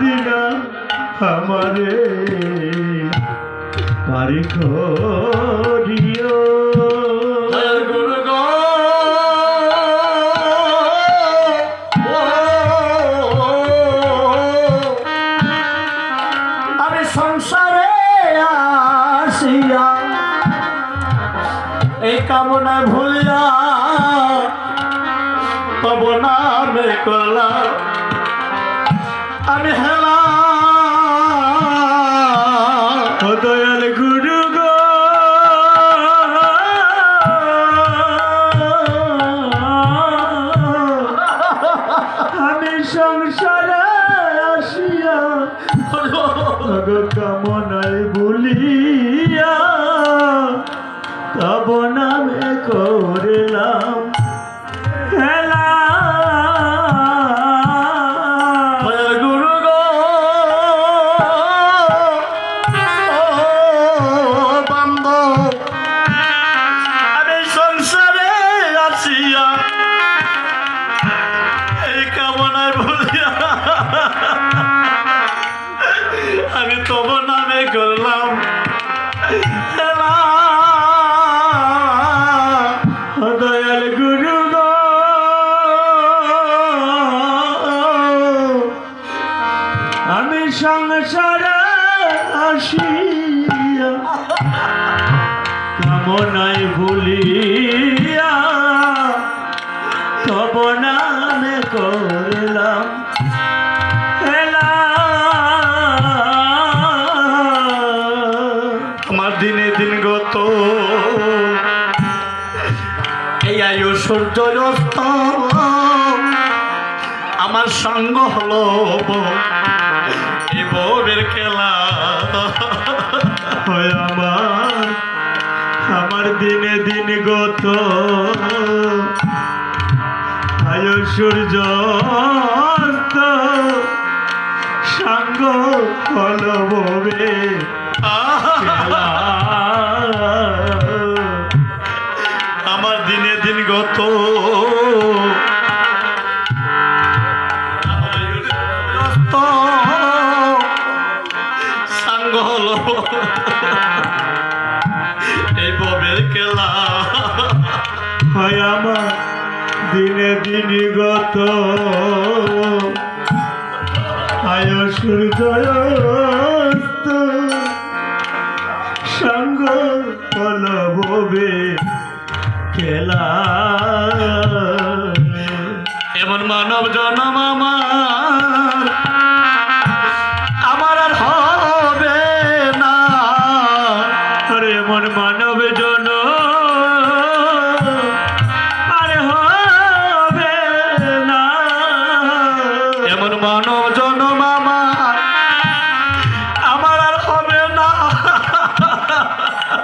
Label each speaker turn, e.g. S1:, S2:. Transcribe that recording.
S1: দিন আমারে পারি করিও
S2: আমি সংসারে আসিয়া এই কামনা ভুলিয়া তব নামে করলাম আমি হেলা
S1: দয়াল গুরু গো। আমি সংসারে আসিয়া কামনায় ভুলিয়া তব নামে করলাম।
S2: সংসারে আসিয়া কামনায় ভুলিয়া তব নামে করলাম। আমার দিনে দিন গত। এই আয়ু সূর্য আমার সঙ্গ হলো বউরের খেলা
S1: আমার। আমার দিনে দিন গত। আয় সূর্য সাঙ্গ ফলবে
S2: আমার দিনে দিন গত। হলো এই ববের খেলা।
S1: হয় আমার দিনে দিন গত। আয় সূর্য অস্ত সাঙ্গ ফলবে খেলা।
S2: এমন মানব জনম আমার।